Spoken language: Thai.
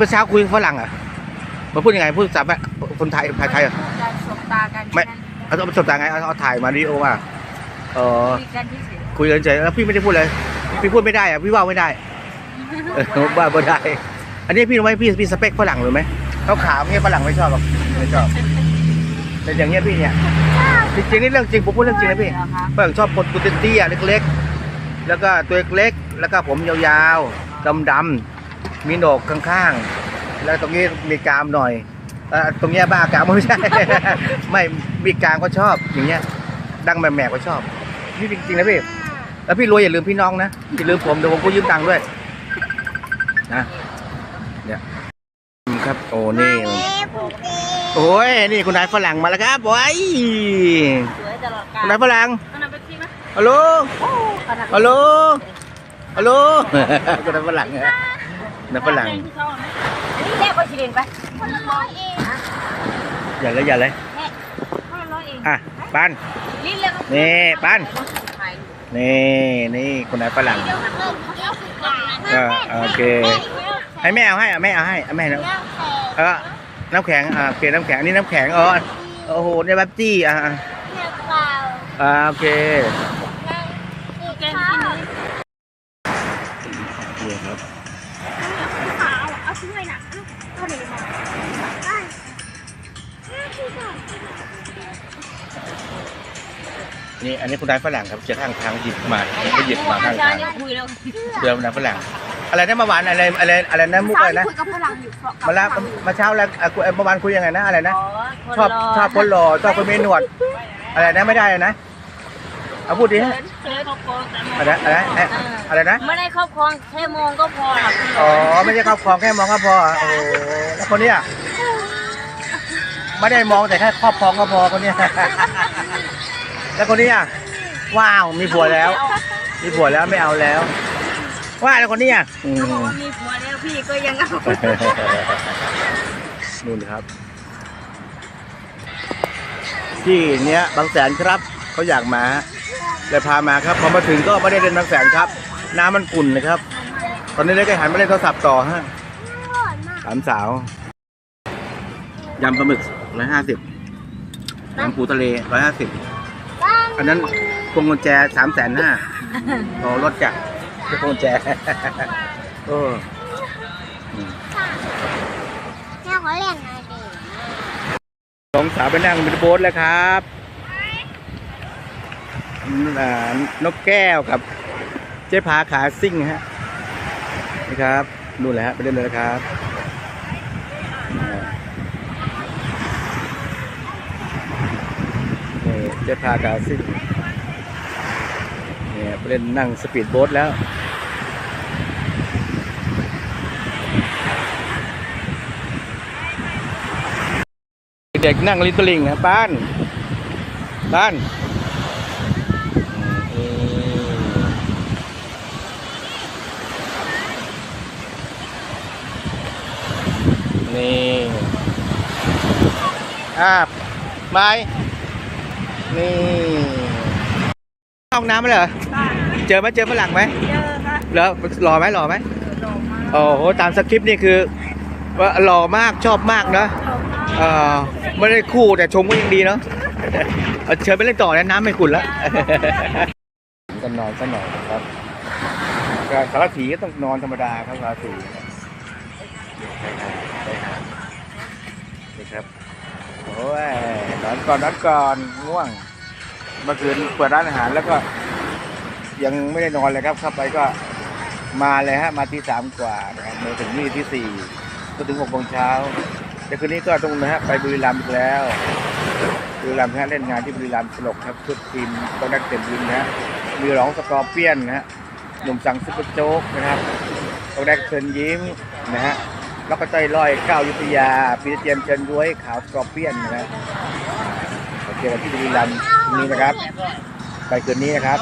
เมื่อเช้าคุยกับฝรั่งอะมาพูดยังไงพูดภาษาแบบคนไทยไทยไทยอะการสบตากันไม่แค่นั้นเอาเอาสบตาไงเอาเอาถ่ายมาดิโอว่าเออคุยกันที่เฉยคุยกันเฉยแล้วพี่ไม่ได้พูดเลย พี่พูดไม่ได้อะพี่ว่าไม่ได้เออว่าไม่ได้ อันนี้พี่รู้ไหมพี่พี่สเปคฝรั่งหรือไหมเขาขาวเงี้ยฝรั่งไม่ชอบหรอกไม่ชอบแต่อย่างเงี้ยพี่เนี่ยจริงๆนี่เรื่องจริงผมพูดเรื่องจริงนะพี่เหรอคะฝรั่งชอบคนตัวเตี้ยๆเล็ก ๆ แล้วก็ตัวเล็กๆแล้วก็ผมยาวๆดำๆ มีโหนกข้างๆ แล้วตรงนี้มีกรามหน่อยเอ่อตรงเนี้ยบ้ากรามไม่ใช่ ไม่มีกรามก็ชอบอย่างเงี้ย ดังแหม่ๆก็ชอบนี่จริงๆนะพี่ แล้วพี่รวยอย่าลืมพี่น้องนะอย่าลืมผมเดี๋ยวผมก็ยืมตังค์ด้วยนะเนี่ยครับโอ้นี่โอ้ยนี่คุณนายฝรั่งมาแล้วครับบอยสวยตลอดกาคุณลนายฝรั่งอันนั้นเป็นที่ไหมฮัลโหลขนาดฮัลโหล ฮัลโหล คุณนายฝรั่งเนี่ย นายฝรั่งอันนี้แรกก็ชิลินไปคนละร้อยเองอย่าเลยอย่าเลยแม่คนละร้อยเองอะปันลิ้นเลยก็นี่ปั้นถ่ายรูปนี่นี่คุณนายฝรั่งเดี๋ยวมันเริ่มเดี๋ยวสิบบาทเออโอเคให้แม่เอาให้อะแม่เอาให้อะแม่นะเออน้ำแข็งอ่าโอเคน้ำแข็งอันนี้น้ำแข็งอ๋อโอ้โหเนี่ยแบบจี้อะอะอ่าโอเคแกงกินเลยนี่ครับขาว เอาช่วยนะเอาเดี๋ยวมานี่อันนี้คุณนายฝรั่งครับเจะข้างทางหยิบมาก็หยิบมาข้างใช่ทางเนี่ยคุยแล้วเดี๋ยวคุณนายฝรั่งอะไรนะเมื่อวานอะไรอะไรอะไรนะมุกอะไรนะคุยกับฝรั่งอยู่มาแล้วมาเช้าแล้วอะคุยเมื่อวานคุยยังไงนะอะไรนะคนชอบรชอบคนหล่อชอบคนมีหนวดอะไรนะไม่ได้นะ เอาพูดดิฮะเจอครอบครัวแต่อะไรอะไรเอ๊ะอะไรนะไม่ได้ครอบครองแค่มองก็พอหรอกคุณหมอ๋ออไม่ใช่ครอบครองแค่มองก็พอโอ้โหแล้วคนเนี้ยไม่ได้มองแต่แค่ครอบครองก็พอคนเนี้ยแล้วคนเนี้ยว้าวมีผัวแล้ว มีผัวแล้วไม่เอาแล้ว ว่าแล้วคนเนี้ยอืมเขาบอกว่ามีผัวแล้วพี่ก็ยังเอานู่นครับที่เนี้ยบางแสนครับเขาอยากมา เลยพามาครับพอมาถึงก็ไม่ได้เล่นบางแสนครับ น้ำมันขุ่นนะครับ ตอนนี้เลยก็หันมาเล่นโทรศัพท์ต่อฮะสามสาวยำปลาหมึกร้อยห้าสิบยำปูทะเลร้อยห้าสิบอันนั้นพวงกุญแจสามแสนห้าต่อรถจักรพวงกุญแจโอ้แม่ขอเล่นหน่อยดิสองสาวไปนั่งบนโบ๊ทแล้วครับอ่า นกแก้วกับ เจ๊พาขาซิ่งฮะนี่ครับนู่นแหละฮะไปเล่นเลยนะครับนี่เจ๊พาขาซิ่งเนี่ยไปเล่นนั่งสปีดโบ๊ทแล้วเด็กนั่งลิตเตอริงนะป้านป้าน นี่อ่าไม้นี่ห้องน้ำไหมเหรอเจอไหมเจอฝรั่งไหมเจอค่ะเหรอหล่อไหมหล่อไหมหล่อมากโอ้โหตามสคริปต์นี่คือว่าหล่อมากชอบมากนะเออไม่ได้คู่แต่ชมก็ยังดีเนาะเอาเชิญไปเล่นต่อนะน้ำไม่ขุ่นแล้วกันนอนสักหน่อยครับก็สารถีก็ต้องนอนธรรมดาครับสารถีไปหาไปหานี่ ครับโอ้ยนอนก่อนนอนก่อนง่วงเมื่อคืนเปิดร้านอาหารแล้วก็ ยังไม่ได้นอนเลยครับเข้าไปก็มาเลยฮะมาที่สามกว่านะครับมาถึงนี่ที่สี่ก็ถึงหกโมงเช้าแต่คืนนี้ก็ต้องนะฮะไปบุรีรัมย์อีกแล้วบุรีรัมย์ฮะเล่นงานที่บุรีรัมย์สลกครับชุดทีมต้องนักเต็มทีมนะฮะมีร้องสกอร์เปียนนะฮะหนุ่มสังซุปเปอร์โจ๊กนะครับต้องได้เชิญยิ้มนะฮะ แล้วก็เต้ยลอยก้าวยุทธยาปีเตียมเชิญด้วยขาวสกอร์เปียนนะฮะโอเควันที่ดีรันนี้นะครับ ไปคืนนี้นะครับ